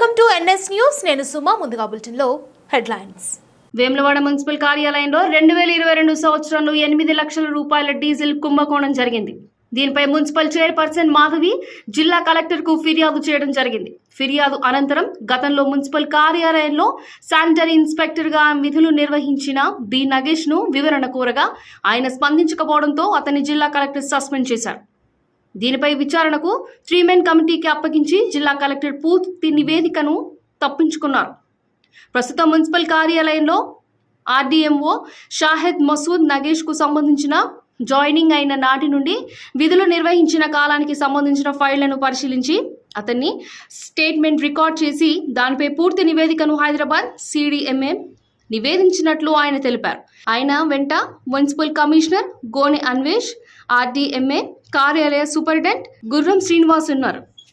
Welcome to NS news. నేను సుమా ముందుగా బులెటిన్లో హెడ్లైన్స్. వేములవాడ మున్సిపల్ కార్యాలయంలో రెండు వేల ఇరవై రెండు సంవత్సరంలో ఎనిమిది లక్షల రూపాయల డీజిల్ కుంభకోణం జరిగింది. దీనిపై మున్సిపల్ చైర్పర్సన్ మాధవి జిల్లా కలెక్టర్కు ఫిర్యాదు చేయడం జరిగింది. ఫిర్యాదు అనంతరం గతంలో మున్సిపల్ కార్యాలయంలో శానిటరీ ఇన్స్పెక్టర్గా విధులు నిర్వహించిన బి నగేష్ను వివరణ కోరగా ఆయన స్పందించకపోవడంతో అతని జిల్లా కలెక్టర్ సస్పెండ్ చేశారు. దీనిపై విచారణకు త్రీ మెన్ కమిటీకి అప్పగించి జిల్లా కలెక్టర్ పూర్తి నివేదికను తప్పించుకున్నారు. ప్రస్తుతం మున్సిపల్ కార్యాలయంలో ఆర్డీఎంఓ షాహెద్ మసూద్ నగేష్కు సంబంధించిన జాయినింగ్ అయిన నాటి నుండి విధులు నిర్వహించిన కాలానికి సంబంధించిన ఫైళ్ళను పరిశీలించి అతన్ని స్టేట్మెంట్ రికార్డ్ చేసి దానిపై పూర్తి నివేదికను హైదరాబాద్ సిడిఎంఏ నివేదించినట్లు ఆయన తెలిపారు. ఆయన వెంట municipal commissioner Gone Anvesh RDMA కార్యాలయ సూపరింటెండెంట్ గుర్రం శ్రీనివాస్ ఉన్నారు.